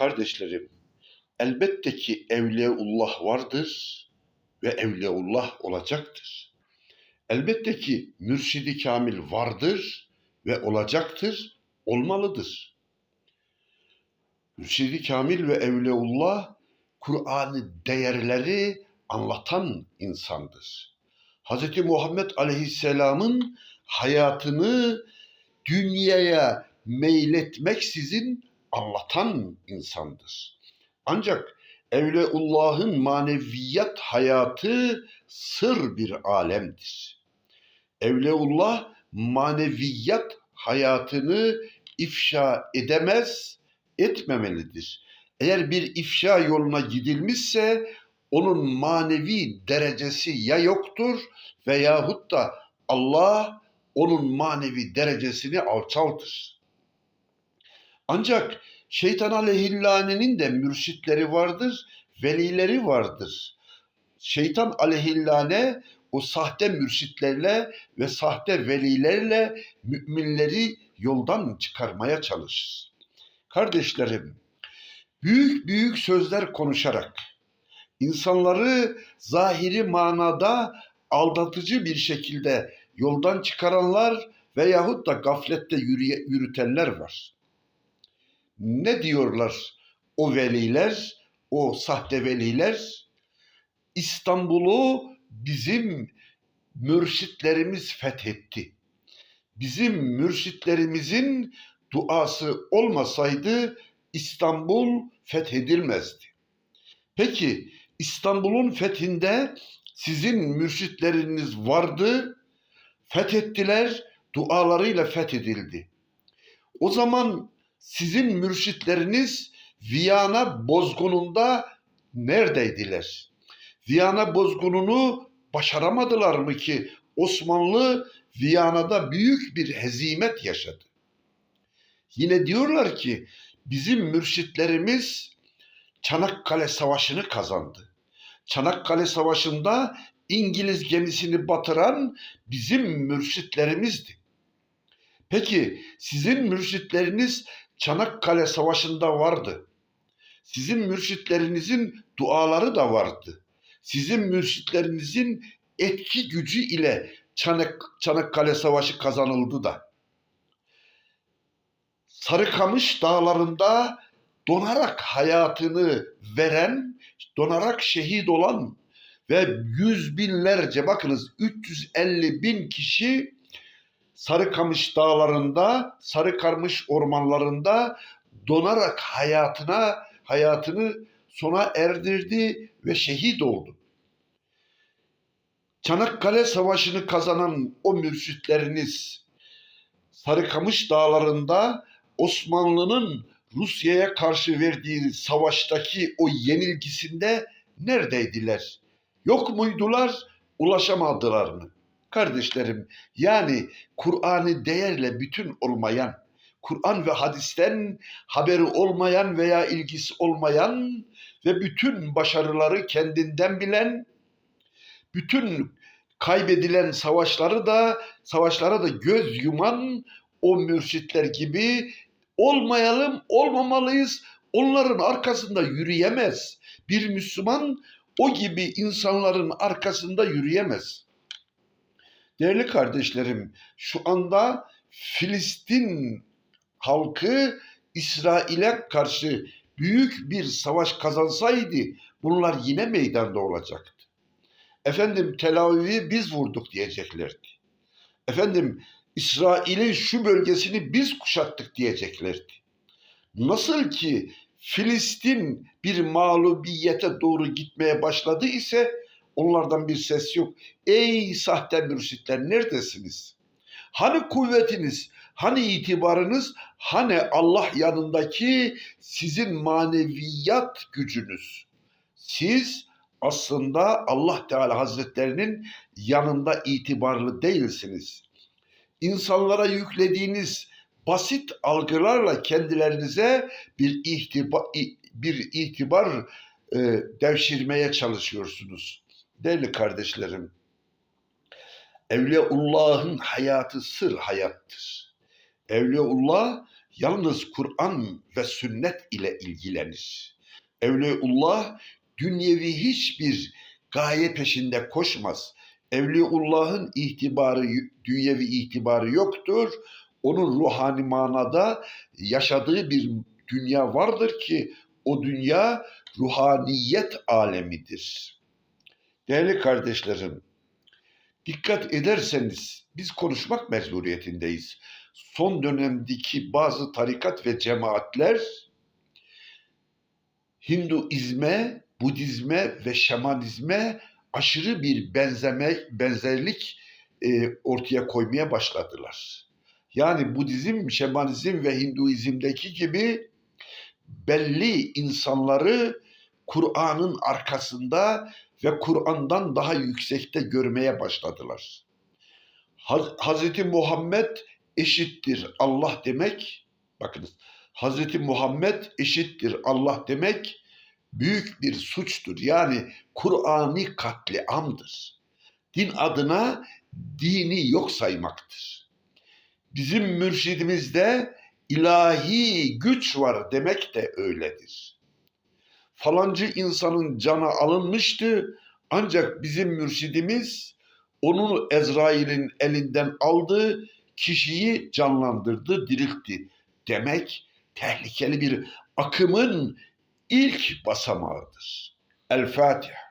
Kardeşlerim, elbette ki Evliyaullah vardır ve Evliyaullah olacaktır. Elbette ki mürşidi kamil vardır ve olacaktır, olmalıdır. Mürşidi kamil ve Evliyaullah Kur'an'ı değerleri anlatan insandır. Hz. Muhammed Aleyhisselam'ın hayatını dünyaya meyletmeksizin anlatan insandır. Ancak Evleullah'ın maneviyat hayatı sır bir alemdir. Evleullah maneviyat hayatını ifşa edemez, etmemelidir. Eğer bir ifşa yoluna gidilmişse onun manevi derecesi ya yoktur veyahut da Allah onun manevi derecesini alçaltır. Ancak şeytan aleyhillanenin de mürşitleri vardır, velileri vardır. Şeytan aleyhillane o sahte mürşitlerle ve sahte velilerle müminleri yoldan çıkarmaya çalışır. Kardeşlerim, büyük büyük sözler konuşarak insanları zahiri manada aldatıcı bir şekilde yoldan çıkaranlar veyahut da gaflette yürütenler var. Ne diyorlar o veliler, o sahte veliler? İstanbul'u bizim mürşitlerimiz fethetti. Bizim mürşitlerimizin duası olmasaydı İstanbul fethedilmezdi. Peki İstanbul'un fethinde sizin mürşitleriniz vardı, fethettiler, dualarıyla fethedildi. O zaman sizin mürşitleriniz Viyana bozgununda neredeydiler? Viyana bozgununu başaramadılar mı ki Osmanlı Viyana'da büyük bir hezimet yaşadı. Yine diyorlar ki bizim mürşitlerimiz Çanakkale Savaşı'nı kazandı. Çanakkale Savaşı'nda İngiliz gemisini batıran bizim mürşitlerimizdi. Peki sizin mürşitleriniz Çanakkale Savaşı'nda vardı. Sizin mürşitlerinizin duaları da vardı. Sizin mürşitlerinizin etki gücü ile Çanak, Çanakkale Savaşı kazanıldı da. Sarıkamış dağlarında donarak hayatını veren, donarak şehit olan ve yüz binlerce bakınız 350 bin kişi Sarıkamış dağlarında, Sarıkamış ormanlarında donarak hayatına hayatını sona erdirdi ve şehit oldu. Çanakkale Savaşı'nı kazanan o mürşitleriniz Sarıkamış dağlarında Osmanlı'nın Rusya'ya karşı verdiği savaştaki o yenilgisinde neredeydiler? Yok muydular? Ulaşamadılar mı? Kardeşlerim yani Kur'an'ı değerle bütün olmayan, Kur'an ve hadisten haberi olmayan veya ilgisi olmayan ve bütün başarıları kendinden bilen, bütün kaybedilen savaşları da savaşlara da göz yuman o mürşitler gibi olmayalım, olmamalıyız. Onların arkasında yürüyemez. Bir Müslüman o gibi insanların arkasında yürüyemez. Değerli kardeşlerim, şu anda Filistin halkı İsrail'e karşı büyük bir savaş kazansaydı bunlar yine meydanda olacaktı. Efendim Tel Aviv'i biz vurduk diyeceklerdi. Efendim İsrail'in şu bölgesini biz kuşattık diyeceklerdi. Nasıl ki Filistin bir mağlubiyete doğru gitmeye başladı ise onlardan bir ses yok. Ey sahte mürşitler neredesiniz? Hani kuvvetiniz, hani itibarınız, hani Allah yanındaki sizin maneviyat gücünüz? Siz aslında Allah Teala Hazretlerinin yanında itibarlı değilsiniz. İnsanlara yüklediğiniz basit algılarla kendilerinize bir itibar, bir itibar e, devşirmeye çalışıyorsunuz. Değerli kardeşlerim, Evliyaullah'ın hayatı sır hayattır. Evliyaullah yalnız Kur'an ve sünnet ile ilgilenir. Evliullah dünyevi hiçbir gaye peşinde koşmaz. Evliyaullah'ın itibarı, dünyevi itibarı yoktur. Onun ruhani manada yaşadığı bir dünya vardır ki o dünya ruhaniyet alemidir. Değerli kardeşlerim, dikkat ederseniz biz konuşmak mecburiyetindeyiz. Son dönemdeki bazı tarikat ve cemaatler Hinduizme, Budizme ve Şamanizme aşırı bir benzeme, benzerlik e, ortaya koymaya başladılar. Yani Budizm, Şamanizm ve Hinduizm'deki gibi belli insanları Kur'an'ın arkasında ve Kur'an'dan daha yüksekte görmeye başladılar. Haz- Hazreti Muhammed eşittir Allah demek, bakınız Hazreti Muhammed eşittir Allah demek büyük bir suçtur. Yani Kur'an'ı katliamdır. Din adına dini yok saymaktır. Bizim mürşidimizde ilahi güç var demek de öyledir. Falancı insanın canı alınmıştı ancak bizim mürşidimiz onun Ezrail'in elinden aldı, kişiyi canlandırdı, diriltti. Demek tehlikeli bir akımın ilk basamağıdır. El Fatiha.